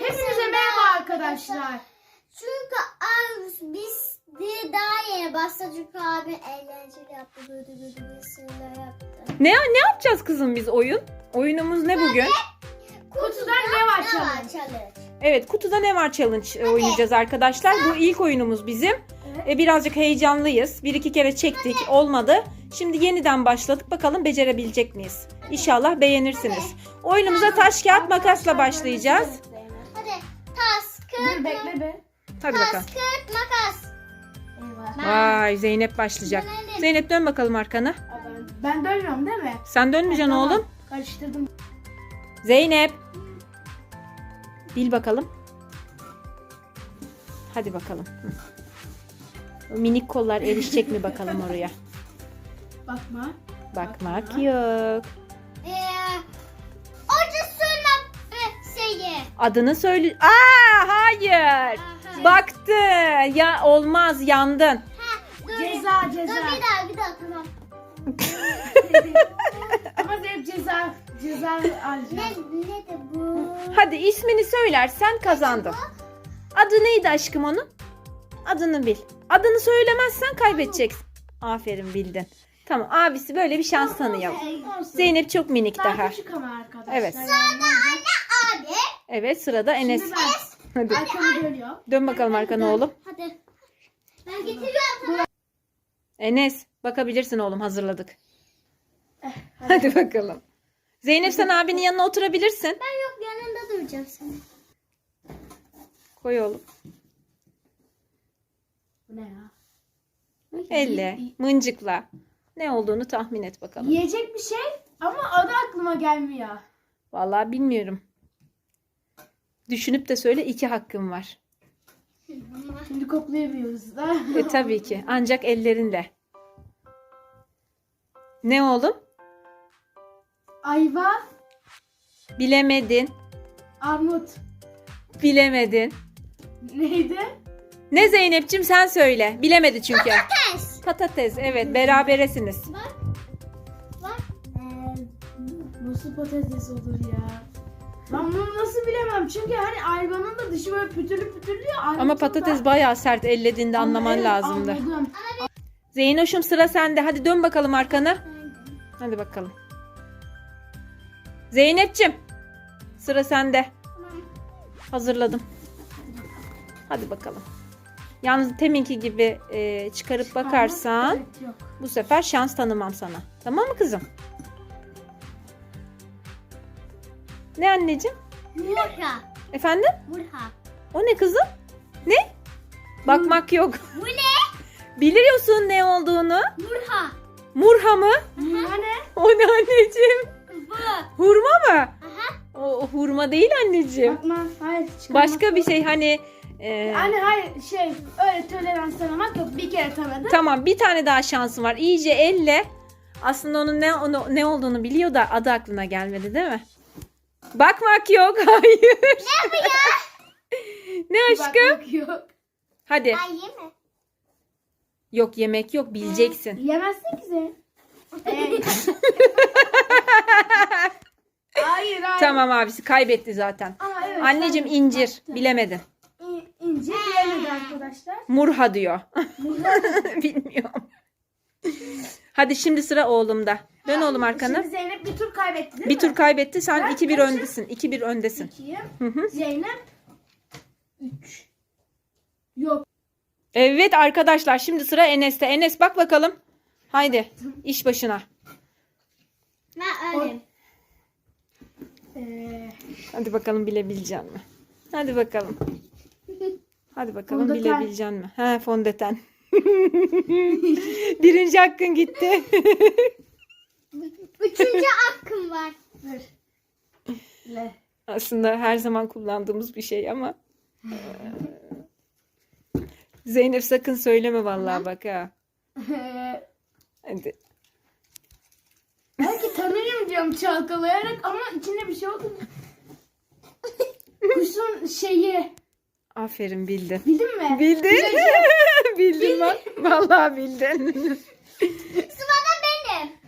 Hepinize merhaba arkadaşlar. Çünkü abi biz de daha yeni başladık çünkü abi eğlenceli yaptı. Böyle böyle bir şeyler yaptı. Ne ne yapacağız kızım biz oyun? Oyunumuz ne bugün? Kutudan ne var Ne challenge? var challenge? Evet kutuda ne var challenge e, oynayacağız arkadaşlar. Bu ilk oyunumuz bizim. E, birazcık heyecanlıyız. Bir iki kere çektik olmadı. Şimdi yeniden başladık. Bakalım becerebilecek miyiz? İnşallah beğenirsiniz. Oyunumuza taş kağıt makasla başlayacağız. Tas, kırt, Dur bekle be. Hadi tas, bakalım. kırt, makas. Eyvah. Vay Zeynep başlayacak. Zeynep dön bakalım arkana. Ben, dönmüyorum değil mi? Sen dönmeyeceksin Tamam, oğlum. Karıştırdım. Zeynep. Bil bakalım. Hadi bakalım. Hı. O minik kollar erişecek mi bakalım oraya? Bakma. Bakmak yok. Adını söyle. Aa hayır. Aha. Baktı. Ya olmaz yandın. Dur. Ceza Dur ceza. bir daha bir daha tamam. Ama hep ceza ceza Ne, alacağım. ne de bu? Hadi ismini söylersen kazandın. Adı neydi aşkım onun? Adını bil. Adını söylemezsen kaybedeceksin. Aferin bildin. Tamam abisi böyle bir şans tanıyalım. Zeynep çok minik Daha daha. küçük ama arkadaşlar. Evet. Yani Anne. Evet sırada Enes. Şimdi Hadi. ben arkamı dönüyor. Dön bakalım arkana oğlum. Hadi. Ben getiriyorum sana. Enes bakabilirsin oğlum hazırladık. Eh, Hadi bakalım. Zeynep sen abinin yanına oturabilirsin. Ben yok yanında duracağım senin. Koy oğlum. Bu ne ya? Elle, mıncıkla. Ne olduğunu tahmin et bakalım. Yiyecek bir şey ama adı aklıma gelmiyor. Vallahi bilmiyorum. Düşünüp de söyle iki hakkım var. Şimdi koklayamıyoruz da. E tabii ki. Ancak ellerinle. Ne oğlum? Ayva, Bilemedin. armut. Bilemedin. Neydi? Ne Zeynep'cim sen söyle. Bilemedi çünkü. Ters. Patates. Evet beraberesiniz. Bak. Bak. Ee, nasıl patates olur ya? Ben bunu nasıl bilemem çünkü hani ayvanın da dışı böyle pütürlü pütürlü ya. armutun Ama patates bayağı sert ellediğinde Ama anlaman evet, lazımdı. Anladım. Zeynoş'um sıra sende. Hadi dön bakalım arkana. Hadi bakalım. Zeynep'cim. Sıra sende. Hazırladım. Hadi bakalım. Yalnız teminki gibi e, çıkarıp bakarsan Evet, yok. bu sefer şans tanımam sana. Tamam mı kızım? Ne anneciğim? Murha. Efendim? Murha. O ne kızım? Ne? Bakmak yok. Bu ne? Biliyorsun ne olduğunu. Murha. Murha mı? Hurma ne? O ne anneciğim? Bu. Hurma mı? Aha. O, o hurma değil anneciğim. Bakma. Hayır. çıkarmak Başka yok. bir şey hani e, Hani hayır şey öyle tolerans tanımak yok. Bir kere tanıdım. tamam bir tane daha şansın var. İyice elle. Aslında onun ne onu, ne olduğunu biliyor da adı aklına gelmedi değil mi? Bakmak yok. Hayır. Ne bu ya? ne aşkım? Bakmak yok. Hadi. Ay yeme. Yok yemek yok bileceksin. Yemezsin ki sen. Ee, hayır hayır. Tamam abisi kaybetti zaten. Ama evet, Anneciğim incir bilemedin. İ- İnce bilemedi arkadaşlar. Murha diyor. Bilmiyorum. Hadi şimdi sıra oğlumda. Dön oğlum arkanı. Şimdi kaybetti değil Bir mi? tur kaybetti. Sen Ben 2-1 kaçım? öndesin. 2-1 öndesin. Hı hı. Zeynep. Üç. Yok. Evet arkadaşlar şimdi sıra Enes'te. Enes bak bakalım. Haydi iş başına. Ben öyleyim. Ee, Hadi bakalım bilebilecek mi? Hadi bakalım. Hadi bakalım Fondöten. bilebilecek mi? He fondöten. Birinci hakkın gitti. Üçüncü hakkım var. dur. Le. Aslında her zaman kullandığımız bir şey ama. eee, Zeynep sakın söyleme vallahi bak ha. Hadi. belki tanırım diyorum çalkalayarak ama içinde bir şey oldu. Kuşun şeyi. Aferin bildin. Bildin mi? Bildin. bildin bak. Vallahi bildin.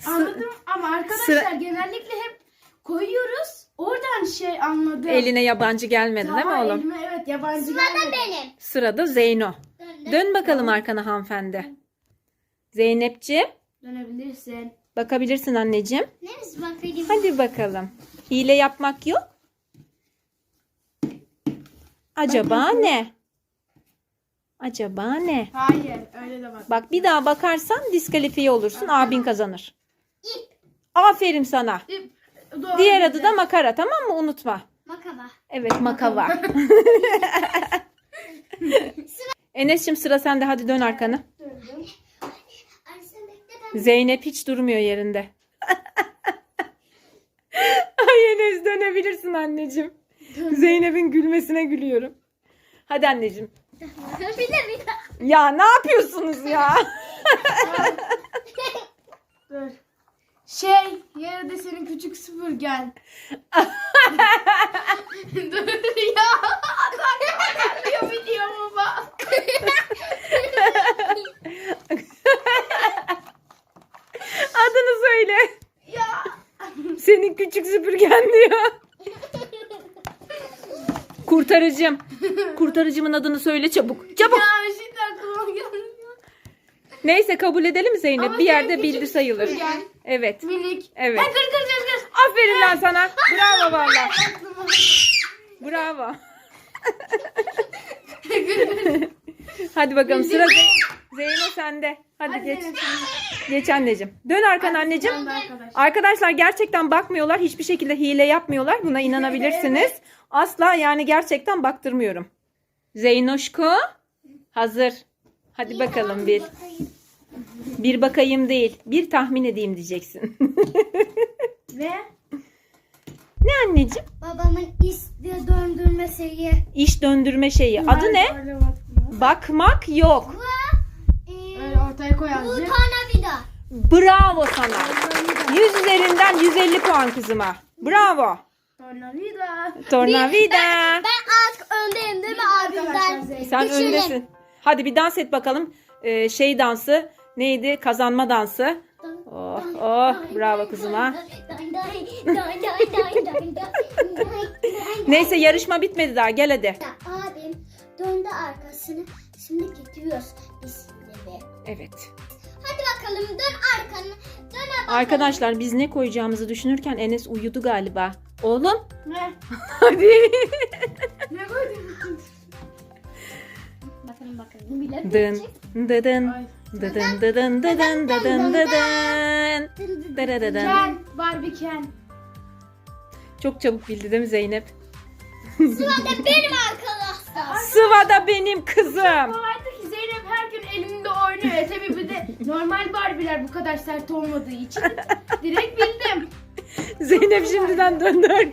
Sırada. Anladım ama arkadaşlar Sıra- genellikle hep koyuyoruz. Oradan an şey anladım. Eline yabancı gelmedi değil mi Tamam, oğlum? Elime evet yabancı Sırada gelmedi. benim. Sırada Zeyno. Döndüm. Dön bakalım arkana hanımefendi. Zeynepciğim Dönebilirsin. bakabilirsin anneciğim. Neresi bakayım? Hadi bakalım. Hile yapmak yok. Acaba ne? Acaba ne? Hayır öyle de bak. Bak bir daha bakarsan diskalifiye olursun. Abin kazanır. İp. Aferin sana. İp, doğru Diğer adı da makara tamam mı? Unutma. Makaba. Evet makava. Enes'cim sıra sende. Hadi dön arkanı. Döndüm. Zeynep hiç durmuyor yerinde. Ay Enes dönebilirsin anneciğim. Zeynep'in gülmesine gülüyorum. Hadi anneciğim. bir de bir de. Ya ne yapıyorsunuz ya? Dur. Şey yerde senin küçük süpürgen. Dur ya. Adam videomu bak. Adını söyle. Ya. Senin küçük süpürgen diyor. Kurtarıcım. Kurtarıcımın adını söyle çabuk. Çabuk. Ya şimdi aklıma gelmiyor. Neyse kabul edelim Zeynep. Ama bir yerde bildi sayılır. süpürgen. Evet. Minik. Evet. Ha, kır kır kır kır. Aferin lan sana. Bravo valla. Bravo. Hadi bakalım sıra Ze- Zeyno sende. Hadi, Hadi geç. Zeynep, Geç anneciğim. Dön arkan anneciğim. de arkadaş. Arkadaşlar gerçekten bakmıyorlar. Hiçbir şekilde hile yapmıyorlar. Buna inanabilirsiniz. Asla yani gerçekten baktırmıyorum. Zeynoşko hazır. Hadi bakalım bir. Bir bakayım değil. Bir tahmin edeyim diyeceksin. Ve ne anneciğim? Babamın isti döndürme şeyi. İş döndürme şeyi. Adı ne? Öyle bakma. Bakmak yok. Ee, Öyle ortaya bu tornavida. Bravo sana. 100 üzerinden 150 puan kızıma. Bravo. Tornavida. Tornavida. Ben artık öndeyim değil mi abimden? Sen Düşelim. öndesin. Hadi bir dans et bakalım. Ee, şey dansı. Neydi? Kazanma dansı. Oh oh bravo kızıma. Neyse yarışma bitmedi daha. Gel hadi. Abim döndü arkasını. Şimdi getiriyoruz bisikleri. Evet. Hadi bakalım dön arkanı. Dön. Arkadaşlar biz ne koyacağımızı düşünürken Enes uyudu galiba. Oğlum Ne? hadi. Ne koydun? Bakalım bakalım. Bile Dın dıdın Ay. Dıdın dıdın dıdın dıdın dıdın. Ken. Barbie Ken. Çok çabuk bildi değil mi Zeynep? Sırada benim arkadaşlar. Sıvada benim kızım. Kolaydı ki Zeynep her gün elinde oynuyor. E tabi bir de normal Barbie'ler bu kadar sert olmadığı için direkt bildim. Zeynep şimdiden döndü gel.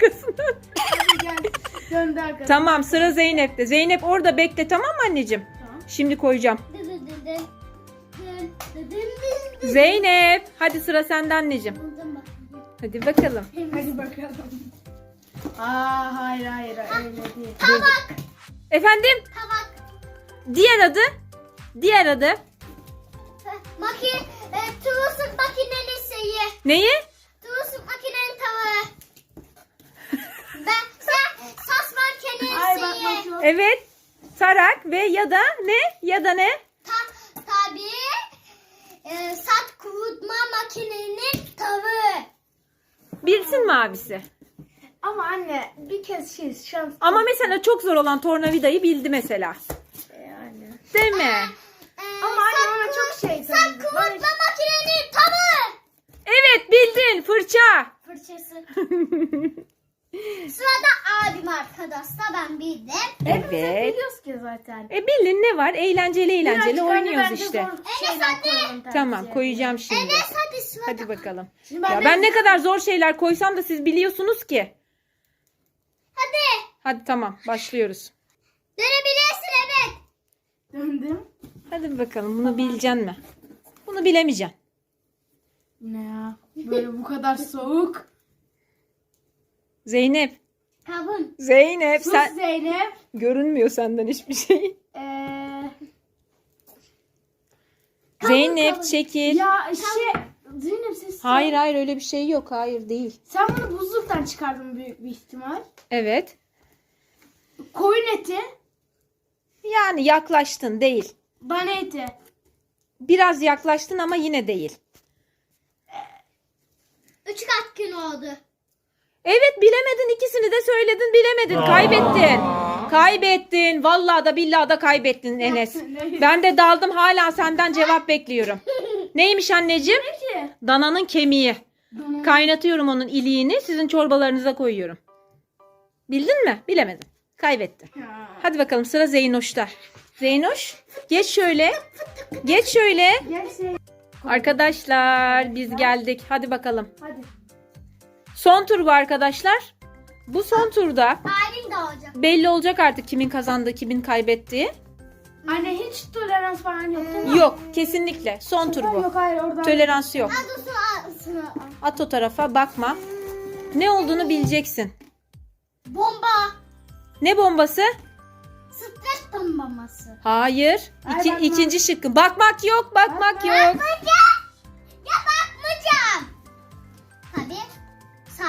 Döndü arkadaşlar. Tamam sıra Zeynep'te. Zeynep orada bekle tamam mı anneciğim? Tamam. Şimdi koyacağım. Zeynep hadi sıra sende anneciğim. Hadi bakalım. Hadi bakalım. Aa hayır hayır öyle değil. Tabak. Efendim Tabak. diğer adı? Diğer adı? Maki, e, tuzluk makinenin şeyi. Neyi? Tuzluk makinenin tavağı. Ben sen sas makinenin Ay şeyi. Evet. Tarak ve ya da ne? Ya da ne? E, sat kurutma makinenin tavuğu. Bilsin mi abisi? Ama anne bir kez şey şans. Ama mesela çok zor olan tornavidayı bildi mesela. Yani. Değil mi? E, Ama anne ona çok şey Sat tanıdı. kurutma Böyle- makinenin tavuğu. Evet bildin fırça. Fırçası. Sırada abim arkadaşlar ben bildim. Hepimiz Evet. biliyoruz ki zaten. E bildin ne var? Eğlenceli eğlenceli Birazcık anne oynuyoruz bence işte. zor şeyler koyalım Tamam koyacağım şimdi. Enes hadi sırada. Hadi bakalım. Şimdi ben, Ya ben ne kadar zor şeyler koysam da siz biliyorsunuz ki. Hadi. Hadi tamam başlıyoruz. Dönebilirsin evet. döndüm. Hadi bakalım bunu bileceksin mi? Bunu bilemeyeceksin. Ne ya? Böyle bu kadar soğuk. Zeynep. Kavun. Zeynep Sus sen Zeynep. görünmüyor senden hiçbir şey. Ee, Zeynep kavun. çekil. ya şey Zeynep ses. Hayır hayır öyle bir şey yok. Hayır değil. Sen bunu buzluktan çıkardın büyük bir ihtimal. Evet. Koyun eti, Yani yaklaştın değil. dana eti. Biraz yaklaştın ama yine değil. Üç kat gün oldu. Evet bilemedin ikisini de söyledin bilemedin. Kaybettin. Kaybettin. Vallahi da billahi da kaybettin Enes. Ben de daldım hala senden cevap bekliyorum. Neymiş anneciğim? Peki. Dananın kemiği. Dana. Kaynatıyorum onun iliğini sizin çorbalarınıza koyuyorum. Bildin mi? Bilemedin. Kaybettin. Ha. Hadi bakalım sıra Zeynoş'ta. Zeynoş geç şöyle. Geç şöyle. Gel şey. Arkadaşlar biz geldik. Hadi bakalım. Hadi. Son tur bu arkadaşlar. Bu son turda Halin de olacak. belli olacak artık kimin kazandığı, kimin kaybettiği. Anne hiç tolerans falan yok değil mi? Yok kesinlikle. Son tur bu. Yok hayır oradan. Tolerans yok. Hadi su alsın. At o tarafa bakma. Ne olduğunu bileceksin. Bomba. Ne bombası? Stres bombası. Hayır. Ay, İki, bakma. ikinci şıkkın. Bakmak yok, bakmak Bakma. yok. Ya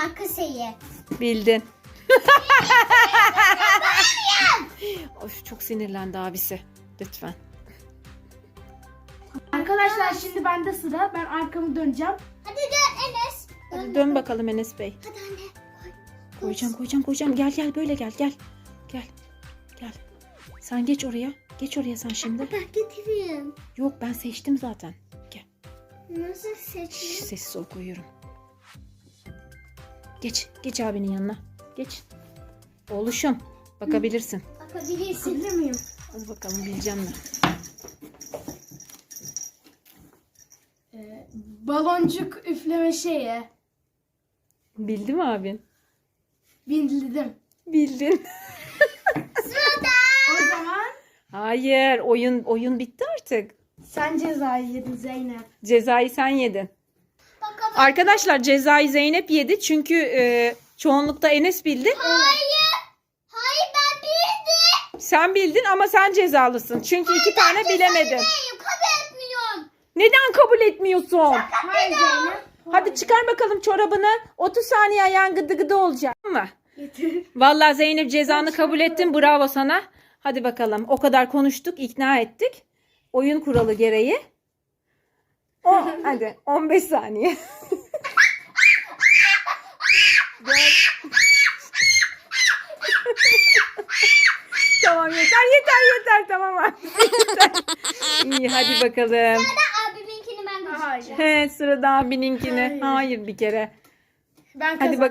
Sarkı şeyi. Bildin. of çok sinirlendi abisi. Lütfen. Arkadaşlar şimdi bende sıra. Ben arkamı döneceğim. Hadi dön Enes. Hadi dön bakalım Enes Bey. Hadi anne. Koy. Koyacağım, koyacağım, koyacağım. Gel gel böyle gel, gel. Gel. Gel. Sen geç oraya. Geç oraya sen şimdi. Ben getireyim. Yok ben seçtim zaten. Gel. Nasıl Şş, seçeyim? sessiz ol koyuyorum. Geç. Geç abinin yanına. Geç. Oğluşum. Bakabilirsin. Bakabilirsin. Bilir miyim? Hadi bakalım bileceğim mi? Ee, baloncuk üfleme şeyi. Bildi mi abin? Bildim. Bildin. O zaman Hayır. Oyun oyun bitti artık. sen cezayı yedin Zeynep. Cezayı sen yedin. Arkadaşlar cezayı Zeynep yedi. Çünkü e, çoğunlukta Enes bildi. Hayır. Hayır ben bildim. Sen bildin ama sen cezalısın. Çünkü iki tane bilemedin. Hayır kabul etmiyorum. Neden kabul etmiyorsun? Hayır Zeynep. Hadi çıkar bakalım çorabını. 30 saniye ayağın gıdı gıdı olacak. Mı? Vallahi Zeynep cezanı kabul ettin. Bravo sana. Hadi bakalım. O kadar konuştuk, ikna ettik. Oyun kuralı gereği. O, hadi 15 saniye. Dört. tamam yeter yeter yeter tamam artık yeter. İyi hadi bakalım. Abiminkini ben göstereceğim. Hayır. He sırada abininkini. Hayır. Hayır bir kere. Ben Hadi kazandım. bak